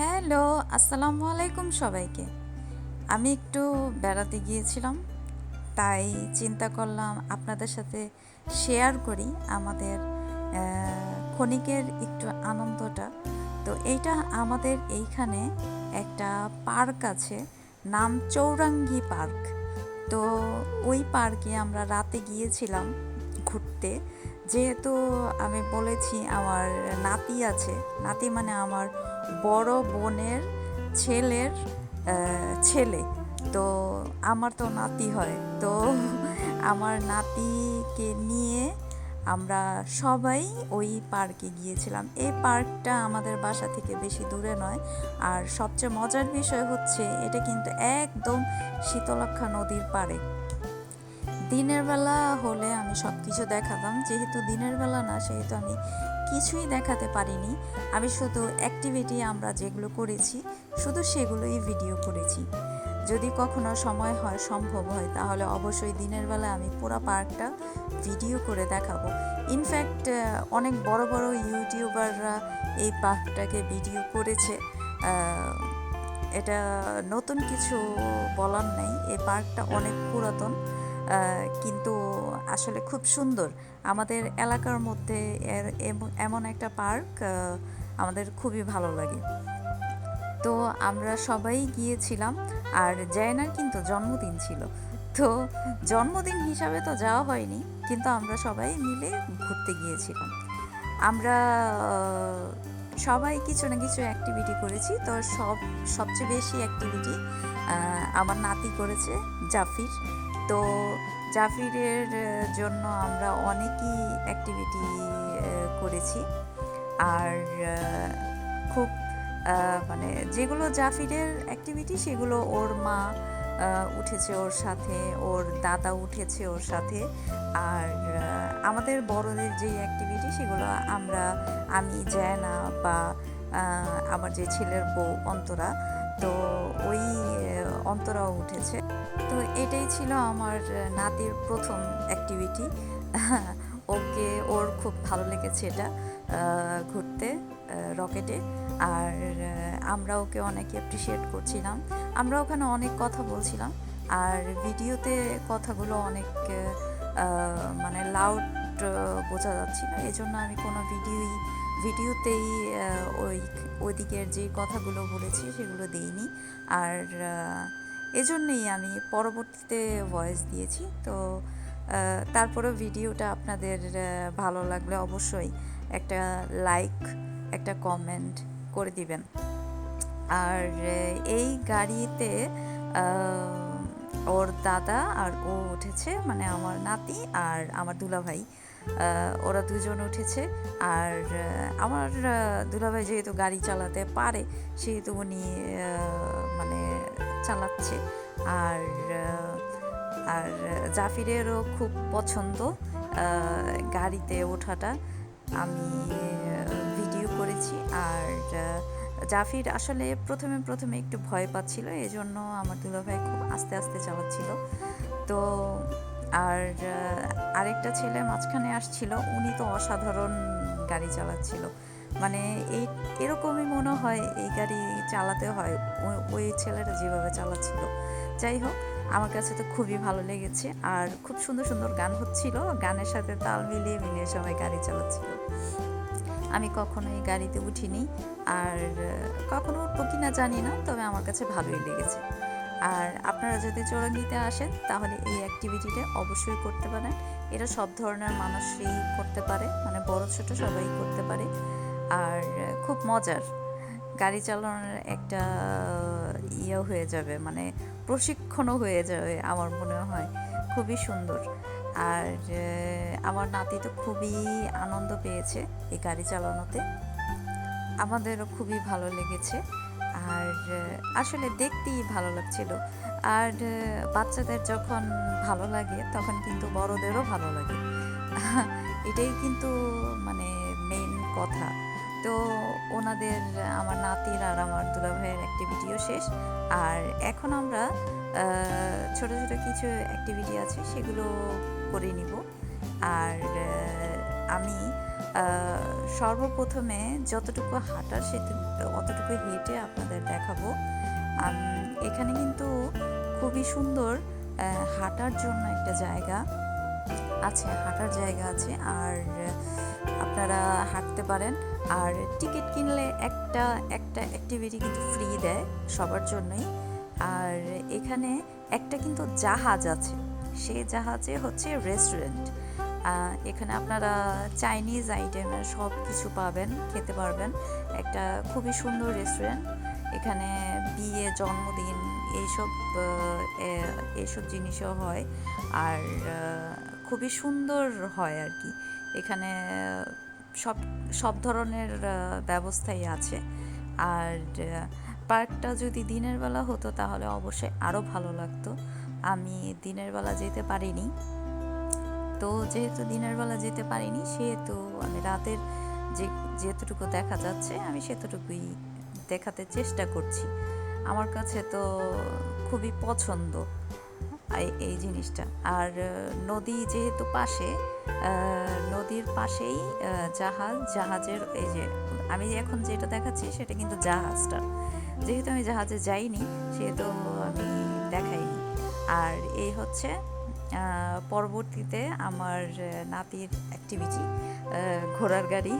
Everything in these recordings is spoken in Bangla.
হ্যালো, আসসালামু আলাইকুম সবাইকে। আমি একটু বেড়াতে গিয়েছিলাম, তাই চিন্তা করলাম আপনাদের সাথে শেয়ার করি আমাদের ক্ষণিকের একটু আনন্দটা। তো এইটা আমাদের এইখানে একটা পার্ক আছে, নাম চৌরাঙ্গি পার্ক। তো ওই পার্কে আমরা রাতে গিয়েছিলাম ঘুরতে। যেহেতু আমি বলেছি আমার নাতি আছে, নাতি মানে আমার বড় বোনের ছেলের ছেলে। তো আমার তো নাতি হয়। তো আমার নাতিকে নিয়ে আমরা সবাই ওই পার্কে গিয়েছিলাম। এই পার্কটা আমাদের বাসা থেকে বেশি দূরে নয়। আর সবচেয়ে মজার বিষয় হচ্ছে, এটা কিন্তু একদম শীতলক্ষা নদীর পাড়ে। দিনের বেলা হলে আমি সব কিছু দেখাতাম। যেহেতু দিনের বেলা না, সেহেতু আমি কিছুই দেখাতে পারিনি। আমি শুধু অ্যাক্টিভিটি আমরা যেগুলো করেছি, শুধু সেগুলোই ভিডিও করেছি। যদি কখনো সময় হয়, সম্ভব হয়, তাহলে অবশ্যই দিনের বেলা আমি পুরো পার্কটা ভিডিও করে দেখাবো। ইনফ্যাক্ট অনেক বড় বড় ইউটিউবাররা এই পার্কটাকে ভিডিও করেছে। এটা নতুন কিছু বলার নেই। এই পার্কটা অনেক পুরাতন। কিন্তু আসলে খুব সুন্দর। আমাদের এলাকার মধ্যে এর- এম- এমন একটা পার্ক আমাদের খুবই ভালো লাগে। তো আমরা সবাই গিয়েছিলাম, আর জায়নার কিন্তু জন্মদিন ছিল। তো জন্মদিন হিসাবে তো যাওয়া হয়নি, কিন্তু আমরা সবাই মিলে ঘুরতে গিয়েছিলাম। আমরা সবাই কিছু না কিছু অ্যাক্টিভিটি করেছি। তো সব, সবচেয়ে বেশি অ্যাক্টিভিটি আমার নাতি করেছে, জাফির। তো জাফিরের জন্য আমরা অনেকই অ্যাক্টিভিটি করেছি। আর খুব মানে যেগুলো জাফিরের অ্যাক্টিভিটি সেগুলো ওর মা উঠেছে ওর সাথে, ওর দাদা উঠেছে ওর সাথে। আর আমাদের বড়দের যে অ্যাক্টিভিটি সেগুলো আমরা, আমি, জায়না বা আমার যে ছেলের বউ অন্তরা, তো ওই অন্তরাও উঠেছে। তো এটাই ছিল আমার নাতির প্রথম অ্যাক্টিভিটি ওকে ওর খুব ভালো লেগেছে এটা ঘুরতে রকেটে। আর আমরা ওকে অনেক অ্যাপ্রিসিয়েট করছিলাম। আমরা ওখানে অনেক কথা বলছিলাম। আর ভিডিওতে কথাগুলো অনেক মানে লাউড বোঝা যাচ্ছিল এই জন্য আমি কোনো ভিডিওই, ভিডিওতেই ওই, ওইদিকের যে কথাগুলো বলেছি সেগুলো দিইনি। আর এজন্যই আমি পরবর্তীতে ভয়েস দিয়েছি। তো তারপরেও ভিডিওটা আপনাদের ভালো লাগলে অবশ্যই একটা লাইক একটা কমেন্ট করে দিবেন। আর এই গাড়িতে ওর দাদা আর ও উঠেছে মানে আমার নাতি আর আমার দুলাভাই। ওরা দুজন উঠেছে আর আমার দুলাভাই যেহেতু গাড়ি চালাতে পারে, সেহেতু উনি মানে চালাচ্ছে। আর আর জাফিরেরও খুব পছন্দ গাড়িতে ওঠাটা। আমি ভিডিও করেছি। আর জাফির আসলে প্রথমে প্রথমে একটু ভয় পাচ্ছিল এই জন্য আমার দুলাভাই খুব আস্তে আস্তে চালাচ্ছিল। তো, আর আরেকটা ছেলে মাঝখানে আসছিল, উনি তো অসাধারণ গাড়ি চালাচ্ছিল। মানে এই, এরকমই মনে হয় এই গাড়ি চালাতে হয়। ওই ছেলেটা যেভাবে চালাচ্ছিল। যাই হোক, আমার কাছে তো খুবই ভালো লেগেছে। আর খুব সুন্দর সুন্দর গান হচ্ছিল। গানের সাথে তাল মিলিয়ে মিলিয়ে সবাই গাড়ি চালাচ্ছিল। আমি কখনো এই গাড়িতে উঠিনি। আর, কখনো উঠবো কিনা জানি না, তবে আমার কাছে ভালোই লেগেছে। আর আপনারা যদি চৌরাঙ্গিতে আসেন, তাহলে এই অ্যাক্টিভিটিটা অবশ্যই করতে পারেন। এটা সব ধরনের মানুষই করতে পারে। মানে বড়, ছোট সবাই করতে পারে। আর খুব মজার। গাড়ি চালানোর একটা ইয়ে হয়ে যাবে মানে প্রশিক্ষণও হয়ে যাবে আমার মনে হয়। খুবই সুন্দর। আর আমার নাতি তো খুবই আনন্দ পেয়েছে এই গাড়ি চালানোতে। আমাদেরও খুবই ভালো লেগেছে। আর আসলে দেখতেই ভালো লাগছিল। আর বাচ্চাদের যখন ভালো লাগে, তখন কিন্তু বড়দেরও ভালো লাগে। এটাই কিন্তু মানে মেইন কথা। তো ওনাদের, আমার নাতির আর আমার দুলাভাইয়ের অ্যাক্টিভিটিও শেষ। আর এখন আমরা ছোট ছোট কিছু অ্যাক্টিভিটি আছে, সেগুলো করে নিব। আর আমি সর্বপ্রথমে যতটুকু হাঁটার সে, অতটুকু হেঁটে আপনাদের দেখাবো। এখানে কিন্তু খুবই সুন্দর হাঁটার জন্য একটা জায়গা আছে, হাঁটার জায়গা আছে। আর আপনারা হাঁটতে পারেন। আর টিকিট কিনলে একটা একটা অ্যাক্টিভিটি কিন্তু ফ্রি দেয় সবার জন্যই। আর এখানে একটা কিন্তু জাহাজ আছে সেই জাহাজে হচ্ছে রেস্টুরেন্ট এখানে আপনারা চাইনিজ আইটেমের সব কিছু পাবেন, খেতে পারবেন। একটা খুবই সুন্দর রেস্টুরেন্ট এখানে বিয়ে, জন্মদিন এইসব এইসব জিনিসও হয়। আর খুবই সুন্দর হয় আর কি। এখানে সব সব ধরনের ব্যবস্থাই আছে। আর পার্কটা যদি দিনের বেলা হতো তাহলে অবশ্যই আরও ভালো লাগতো। আমি দিনের বেলা যেতে পারিনি। তো যেহেতু দিনের বেলা যেতে পারিনি, সেহেতু আমি রাতের যে, যেতটুকু দেখা যাচ্ছে, আমি সেতটুকুই দেখাতে চেষ্টা করছি। আমার কাছে তো খুবই পছন্দ এই- জিনিসটা। আর, নদী যেহেতু পাশে নদীর পাশেই জাহাজ, জাহাজের এই যে, আমি এখন যেটা দেখাচ্ছি সেটা কিন্তু জাহাজটা। যেহেতু আমি জাহাজে যাইনি, সেহেতু আমি দেখাইনি। আর এই হচ্ছে পরবর্তীতে আমার নাতির অ্যাক্টিভিটি ঘোড়ার গাড়ি।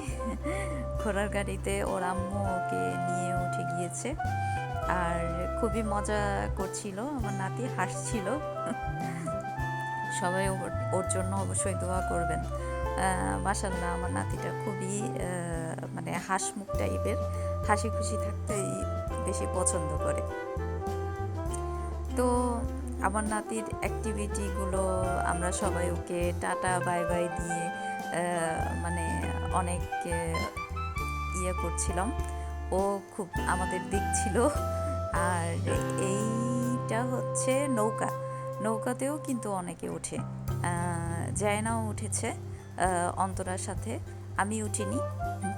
ঘোড়ার গাড়িতে ওর আম্মু ওকে নিয়ে উঠে গিয়েছে। আর খুবই মজা করছিল, আমার নাতি হাসছিল। সবাই ওর জন্য অবশ্যই দোয়া করবেন। মাসাল্লাহ আমার নাতিটা খুবই মানে হাসমুখ টাইপের। হাসি খুশি থাকতেই বেশি পছন্দ করে। তো আমার নাতির অ্যাক্টিভিটিগুলো আমরা সবাই ওকে টাটা, বাই বাই দিয়ে মানে অনেক ইয়ে করছিলাম। ও খুব আমাদের দেখছিল আর এইটা হচ্ছে নৌকা। নৌকাতেও কিন্তু অনেকে ওঠে জায়নাও উঠেছে অন্তরার সাথে। আমি উঠিনি,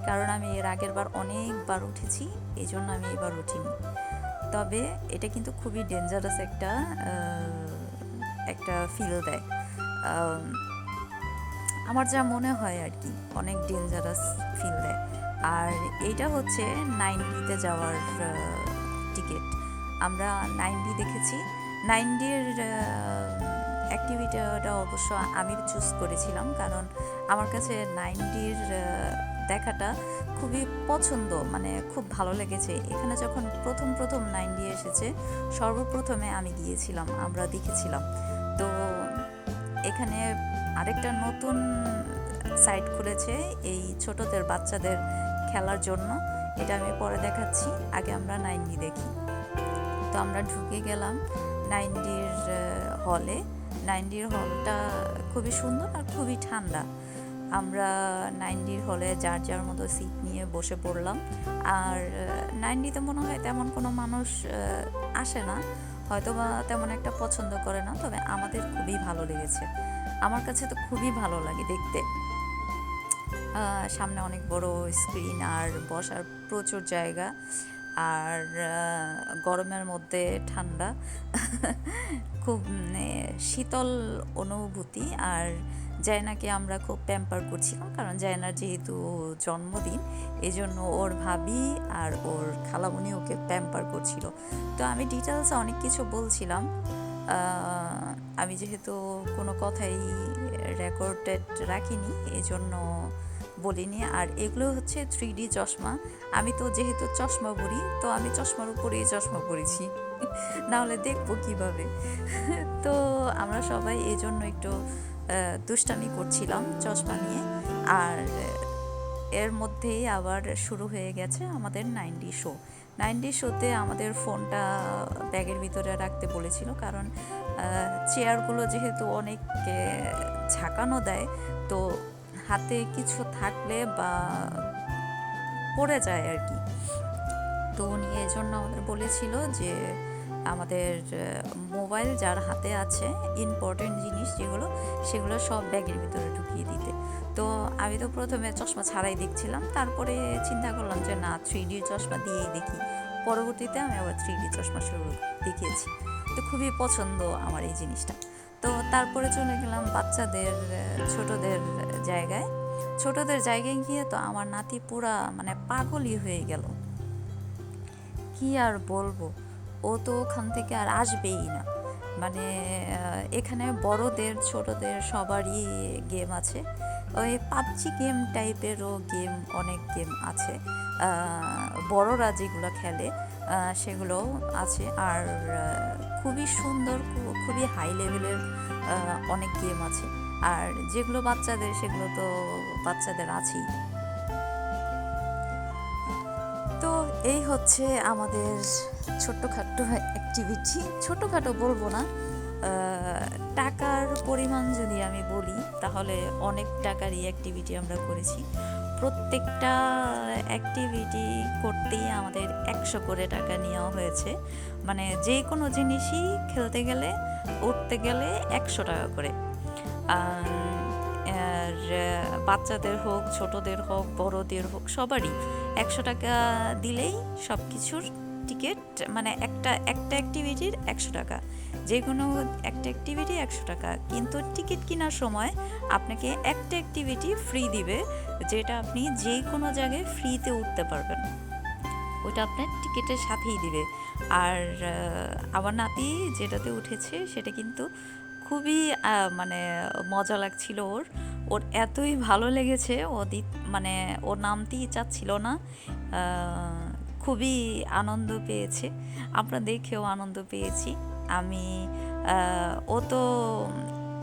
কারণ আমি এর আগের বার অনেকবার উঠেছি এই জন্য আমি এবার উঠিনি। তবে এটা কিন্তু খুবই ডেঞ্জারাস একটা একটা ফিল দেয়। আমার যা মনে হয় আর কি, অনেক ডেঞ্জারাস ফিল দেয়। আর এইটা হচ্ছে নাইন ডিতে যাওয়ার টিকিট আমরা নাইন ডি দেখেছি নাইন ডির অ্যাক্টিভিটিটা অবশ্য আমি চুজ করেছিলাম কারণ আমার কাছে নাইন ডির দেখাটা খুবই পছন্দ মানে খুব ভালো লেগেছে। এখানে যখন প্রথম প্রথম নাইন ডি এসেছে, সর্বপ্রথমে আমি গিয়েছিলাম, আমরা দেখেছিলাম। তো এখানে আরেকটা নতুন সাইট খুলেছে এই ছোটদের, বাচ্চাদের খেলার জন্য। এটা আমি পরে দেখাচ্ছি, আগে আমরা নাইন ডি দেখি। তো আমরা ঢুকে গেলাম নাইন ডির হলে। নাইন ডির হলটা খুবই সুন্দর আর খুবই ঠান্ডা। আমরা নাইন ডির হলে যার যার মতো সিট নিয়ে বসে পড়লাম। আর নাইন ডিতে মনে হয় তেমন কোনো মানুষ আসে না। হয়তো বা তেমন একটা পছন্দ করে না, তবে আমাদের খুবই ভালো লেগেছে। আমার কাছে তো খুবই ভালো লাগে দেখতে। সামনে অনেক বড় স্ক্রিন আর বসার প্রচুর জায়গা। আর গরমের মধ্যে ঠান্ডা। খুব মানে শীতল অনুভূতি। আর জায়নাকে আমরা খুব প্যাম্পার করছিলাম, কারণ জায়নার যেহেতু জন্মদিন এই জন্য ওর ভাবি আর ওর খালামণি ওকে প্যাম্পার করছিল। তো আমি ডিটেলসে অনেক কিছু বলছিলাম। আমি যেহেতু কোনো কথাই রেকর্ডেড রাখিনি এই জন্য বলিনি। আর এগুলো হচ্ছে থ্রি ডি চশমা। আমি তো যেহেতু চশমা পরি, তো আমি চশমার উপরেই চশমা পরেছি। নাহলে দেখব কীভাবে? তো আমরা সবাই এই জন্য একটু দুষ্টামি করছিলাম চশমা নিয়ে। আর এর মধ্যেই আবার শুরু হয়ে গেছে আমাদের নাইনডি শো নাইনডি শোতে আমাদের ফোনটা ব্যাগের ভিতরে রাখতে বলেছিল কারণ চেয়ারগুলো যেহেতু অনেক ঝাঁকানো দেয়, তো হাতে কিছু থাকলে বা পড়ে যায় আর কি। তো উনি এই জন্য আমাদের বলেছিল যে আমাদের মোবাইল যার হাতে আছে ইম্পর্টেন্ট জিনিস যেগুলো, সেগুলো সব ব্যাগের ভিতরে ঢুকিয়ে দিতে। তো আমি তো প্রথমে চশমা ছাড়াই দেখছিলাম, তারপরে চিন্তা করলাম যে না থ্রি ডি চশমা দিয়েই দেখি। পরবর্তীতে আমি আবার থ্রি ডি চশমা শুরু দেখিয়েছি। তো খুবই পছন্দ আমার এই জিনিসটা। তো তারপরে চলে গেলাম বাচ্চাদের ছোটদের জায়গায়। ছোটদের জায়গায় গিয়ে তো আমার নাতি পুরা মানে পাগলই হয়ে গেল। কি আর বলব? ও তো ওখান থেকে আর আসবেই না। মানে এখানে বড়দের ছোটদের সবারই গেম আছে। ওই পাবজি গেম টাইপেরও গেম অনেক গেম আছে। বড়রা যেগুলো খেলে আহ, সেগুলোও আছে। আর খুবই সুন্দর খুবই হাই লেভেলের অনেক গেম আছে। আর যেগুলো বাচ্চাদের, সেগুলো তো বাচ্চাদের আছেই। তো এই হচ্ছে আমাদের ছোট্টখাট্টো অ্যাক্টিভিটি ছোটোখাটো বলব না টাকার পরিমাণ যদি আমি বলি, তাহলে অনেক টাকারই অ্যাক্টিভিটি আমরা করেছি। প্রত্যেকটা অ্যাক্টিভিটি করতেই আমাদের একশো করে টাকা নেওয়া হয়েছে। মানে যে কোনো জিনিসই খেলতে গেলে, উঠতে গেলে একশো টাকা করে। আর বাচ্চাদের হোক, ছোটদের হোক, বড়দের হোক, সবারই একশো টাকা দিলেই সব কিছুর টিকিট মানে একটা একটা অ্যাক্টিভিটির একশো টাকা। যে কোনো একটা অ্যাক্টিভিটি একশো টাকা। কিন্তু টিকিট কেনার সময় আপনাকে একটা অ্যাক্টিভিটি ফ্রি দিবে, যেটা আপনি যে কোনো জায়গায় ফ্রিতে উঠতে পারবেন। ওইটা আপনার টিকিটের সাথেই দিবে। আর আমার নাতি যেটাতে উঠেছে, সেটা কিন্তু খুবই মানে মজা লাগছিল ওর। ওর এতই ভালো লেগেছে, ও মানে ও নামতেই চাচ্ছিল না। খুবই আনন্দ পেয়েছে। আমরা দেখেও আনন্দ পেয়েছি। আমি ও তো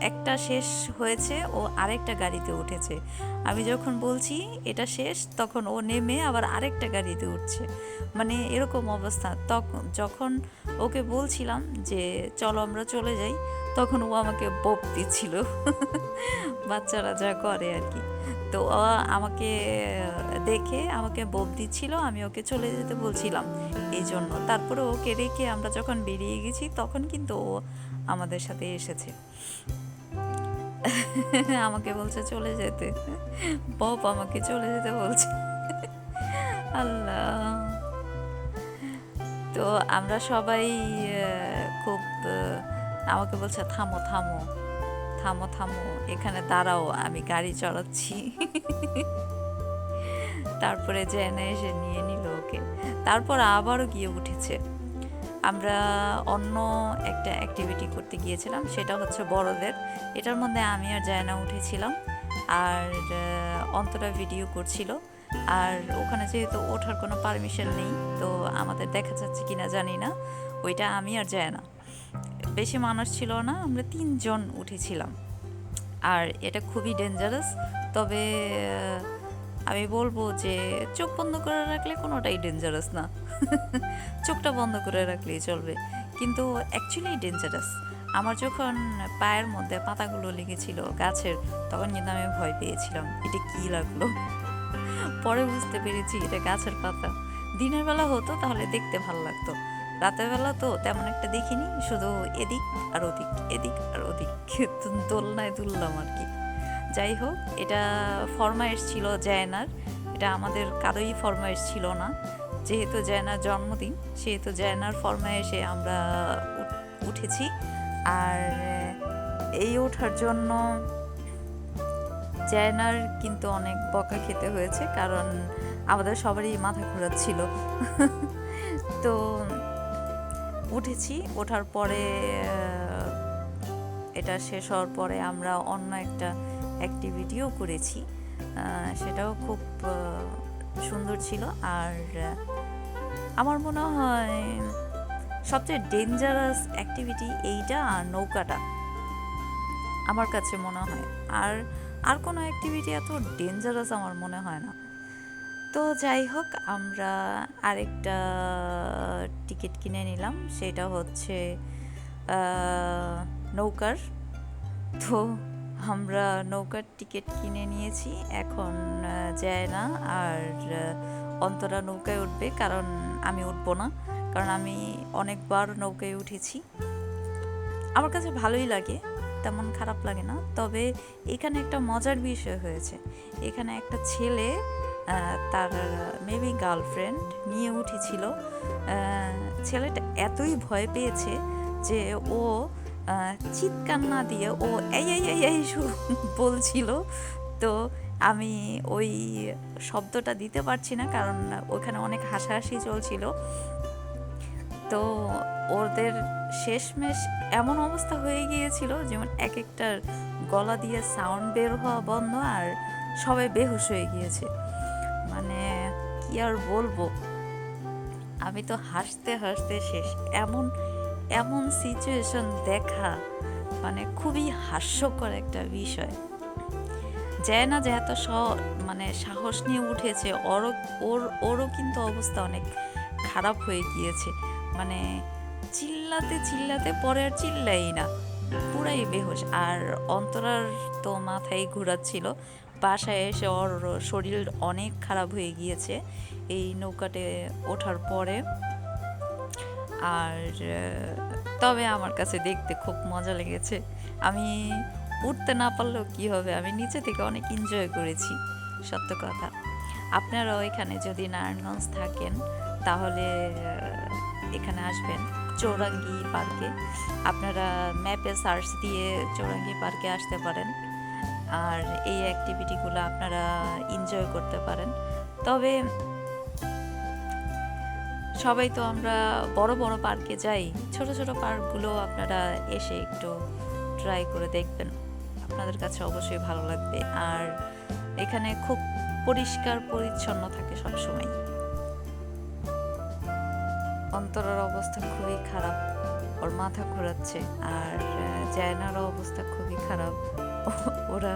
একটা শেষ হয়েছে, ও আরেকটা গাড়িতে উঠেছে। আমি যখন বলছি এটা শেষ, তখন ও নেমে আবার আরেকটা গাড়িতে উঠছে। মানে এরকম অবস্থা। তখন যখন ওকে বলছিলাম যে, চলো আমরা চলে যাই। তখন ও আমাকে বপ দিচ্ছিল বাচ্চারা যা করে আর কি। তো ও আমাকে দেখে আমাকে বপ দিচ্ছিল আমি ওকে চলে যেতে বলছিলাম এই জন্য তারপরে ওকে রেখে আমরা যখন বেরিয়ে গেছি, তখন কিন্তু ও আমাদের সাথে এসেছে। আমাকে বলছে, চলে যেতে। বপ আমাকে চলে যেতে বলছে। আল্লাহ। তো আমরা সবাই খুব আমাকে বলছে, থামো থামো থামো থামো, এখানে দাঁড়াও, আমি গাড়ি চড়াচ্ছি। তারপরে জেনে এসে নিয়ে নিল ওকে। তারপর আবারও গিয়ে উঠেছে। আমরা অন্য একটা অ্যাক্টিভিটি করতে গিয়েছিলাম, সেটা হচ্ছে বড়দের। এটার মধ্যে আমি আর জায়না উঠেছিলাম, আর অন্তরা ভিডিও করছিল। আর ওখানে যেহেতু ওঠার কোনো পারমিশন নেই, তো আমাদের দেখা যাচ্ছে কিনা জানি না, ওইটা আমি আর জায়না। বেশি মানুষ ছিল না, আমরা তিনজন উঠেছিলাম। আর এটা খুবই ডেঞ্জারাস তবে আমি বলব যে চোখ বন্ধ করে রাখলে কোনোটাই ডেঞ্জারাস না। চোখটা বন্ধ করে রাখলেই চলবে। কিন্তু অ্যাকচুয়ালি ডেঞ্জারাস আমার যখন পায়ের মধ্যে পাতাগুলো লেগেছিল গাছের, তখন কিন্তু আমি ভয় পেয়েছিলাম, এটা কী লাগল? পরে বুঝতে পেরেছি এটা গাছের পাতা। দিনের বেলা হতো, তাহলে দেখতে ভালো লাগতো। রাতের বেলা তো তেমন একটা দেখিনি, শুধু এদিক আর ওদিক, এদিক আর ওদিক। দোলনায় দুললাম আর কি। যাই হোক, এটা ফরমাইশ ছিল জায়নার। এটা আমাদের কারোই ফরমাইশ ছিল না। যেহেতু জায়নার জন্মদিন, সেহেতু জায়নার ফরমাইশে আমরা উঠেছি। আর এই ওঠার জন্য জায়নার কিন্তু অনেক বকা খেতে হয়েছে, কারণ আমাদের সবারই মাথা ঘোরাচ্ছিল। তো উঠেছি। ওঠার পরে এটা শেষ হওয়ার পরে আমরা অন্য একটা অ্যাক্টিভিটিও করেছি। সেটাও খুব সুন্দর ছিল। আর আমার মনে হয় সবচেয়ে ডেঞ্জারাস অ্যাক্টিভিটি এইটা আর নৌকাটা। আমার কাছে মনে হয়। আর আর কোনো অ্যাক্টিভিটি এত ডেঞ্জারাস আমার মনে হয় না। তো যাই হোক, আমরা আরেকটা টিকিট কিনে নিলাম। সেটা হচ্ছে নৌকার। তো আমরা নৌকার টিকিট কিনে নিয়েছি। এখন যায় না। আর অন্তরা নৌকায় উঠবে, কারণ আমি উঠবো না। কারণ আমি অনেকবার নৌকায় উঠেছি। আমার কাছে ভালোই লাগে, তেমন খারাপ লাগে না। তবে এখানে একটা মজার বিষয় হয়েছে। এখানে একটা ছেলে তার মেবি গার্লফ্রেন্ড নিয়ে উঠেছিল। ছেলেটা এতই ভয় পেয়েছে যে ও চিৎকার না দিয়ে ও এই এই এই এই বলছিল। তো আমি ওই শব্দটা দিতে পারছি না কারণ ওখানে অনেক হাসাহাসি চলছিল। তো ওদের শেষমেশ এমন অবস্থা হয়ে গিয়েছিল যেমন এক একটার গলা দিয়ে সাউন্ড বের হওয়া বন্ধ আর সবাই বেহুশ হয়ে গিয়েছে। মানে কি আর বলব? আমি তো হাসতে হাসতে শেষ। এমন এমন সিচুয়েশন দেখা মানে খুবই হাস্যকর একটা বিষয়। যায় না যে এত স মানে সাহস নিয়ে উঠেছে, ওরও, ওর, ওরও কিন্তু অবস্থা অনেক খারাপ হয়ে গিয়েছে। মানে চিল্লাতে চিল্লাতে পরে আর চিল্লাই না, পুরাই বেহোশ। আর অন্তরার তো মাথায় ঘোরাচ্ছিল বাসায় এসে ওর শরীর অনেক খারাপ হয়ে গিয়েছে। এই নৌকাতে ওঠার পরে আর, তবে আমার কাছে দেখতে খুব মজা লেগেছে। আমি উঠতে না পারলেও কী হবে? আমি নিচে থেকে অনেক এনজয় করেছি, সত্য কথা। আপনারাও এখানে যদি নারায়ণগঞ্জ থাকেন, তাহলে, এখানে আসবেন, চৌরাঙ্গি পার্কে। আপনারা ম্যাপে সার্চ দিয়ে চৌরাঙ্গি পার্কে আসতে পারেন। আর এই অ্যাক্টিভিটিগুলো আপনারা এনজয় করতে পারেন। তবে সবাই তো আমরা বড় বড় পার্কে যাই, ছোট ছোট পার্কগুলো আপনারা এসে একটু ট্রাই করে দেখবেন। আপনাদের কাছে অবশ্যই ভালো লাগবে। আর এখানে খুব পরিষ্কার পরিচ্ছন্ন থাকে সব সময় অন্তরের অবস্থা খুবই খারাপ, ওর মাথা ঘোরাচ্ছে, আর জায়নারও অবস্থা খুবই খারাপ। ওরা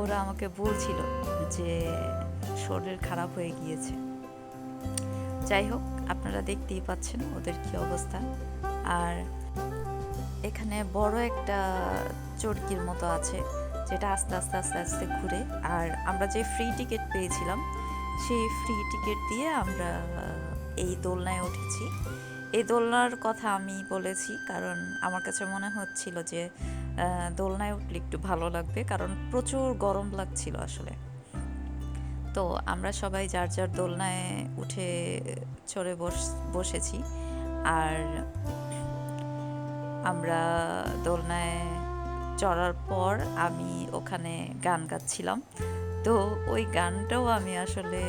ওরা আমাকে বলছিল যে শরীর খারাপ হয়ে গিয়েছে। যাই হোক, আপনারা দেখতেই পাচ্ছেন ওদের কি অবস্থা। আর এখানে বড় একটা চরকির মতো আছে, যেটা আস্তে আস্তে আস্তে আস্তে ঘুরে। আর আমরা যে ফ্রি টিকিট পেয়েছিলাম, সেই ফ্রি টিকিট দিয়ে আমরা এই দোলনায় উঠেছি। এই দোলনার কথা আমি বলেছি, কারণ আমার কাছে মনে হচ্ছিল যে দোলনায় উঠলে একটু ভালো লাগবে, কারণ প্রচুর গরম লাগছিল আসলে। তো আমরা সবাই যার যার দোলনায় উঠে চড়ে বস, বসেছি, আর আমরা দোলনায় চড়ার পর আমি ওখানে গান গাচ্ছিলাম। তো ওই গানটাও আমি আসলে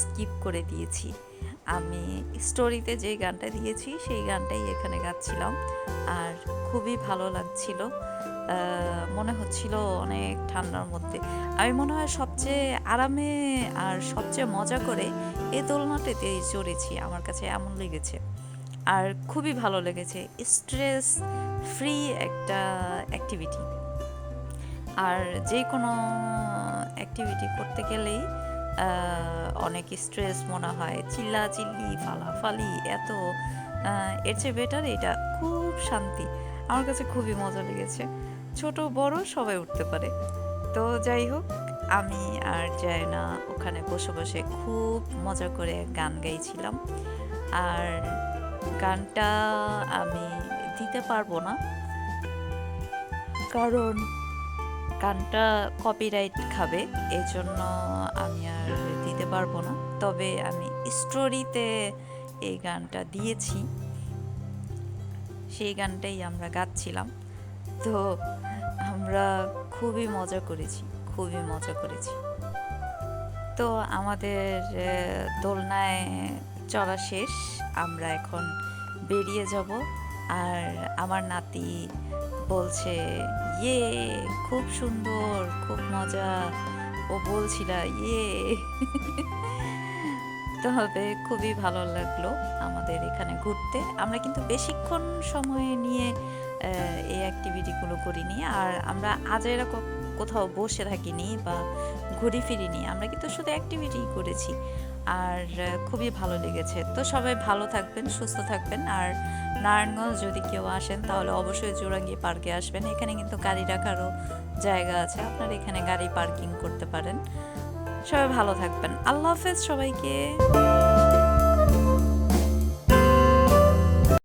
স্কিপ করে দিয়েছি। আমি স্টোরিতে যে গানটা দিয়েছি, সেই গানটাই এখানে গাচ্ছিলাম। আর খুবই ভালো লাগছিল। মনে হচ্ছিল অনেক ঠান্ডার মধ্যে। আমি মনে হয় সবচেয়ে আরামে আর সবচেয়ে মজা করে এই দোলনাটাতে চড়েছি। আমার কাছে এমন লেগেছে। আর খুবই ভালো লেগেছে। স্ট্রেস ফ্রি একটা অ্যাক্টিভিটি আর যে কোনো অ্যাক্টিভিটি করতে গেলেই অনেক স্ট্রেস মনে হয়। চিল্লা চিল্লি ফালাফালি, এত এর চেয়ে বেটার এটা। খুব শান্তি। আমার কাছে খুবই মজা লেগেছে। ছোট, বড় সবাই উঠতে পারে। তো যাই হোক, আমি আর যাই না ওখানে বসে বসে খুব মজা করে গান গাইছিলাম। আর গানটা আমি দিতে পারব না। কারণ গানটা কপিরাইট খাবে, এজন্য আমি আর দিতে পারব না। তবে আমি স্টোরিতে এই গানটা দিয়েছি। সেই গানটাই আমরা গাচ্ছিলাম। তো আমরা খুবই মজা করেছি, খুবই মজা করেছি। তো আমাদের দোলনায় চলা শেষ। আমরা এখন বেরিয়ে যাব। আর আমার নাতি বলছে ইয়ে খুব সুন্দর, খুব মজা। ও বলছিল ইয়ে। তবে খুবই ভালো লাগল আমাদের এখানে ঘুরতে। আমরা কিন্তু বেশিক্ষণ সময় নিয়ে এই অ্যাক্টিভিটিগুলো করিনি। আর আমরা আজেরা কোথাও বসে থাকিনি বা ঘুরি ফিরিনি। আমরা কিন্তু শুধু অ্যাক্টিভিটি করেছি। আর খুবই ভালো লেগেছে। তো সবাই ভালো থাকবেন, সুস্থ থাকবেন। আর নারায়ণগঞ্জ যদি কেউ আসেন, তাহলে অবশ্যই জোরাঙ্গি পার্কে আসবেন। এখানে কিন্তু গাড়ি রাখারও জায়গা আছে। আপনার এখানে গাড়ি পার্কিং করতে পারেন। সবাই ভালো থাকবেন। আল্লাহ হাফেজ সবাইকে।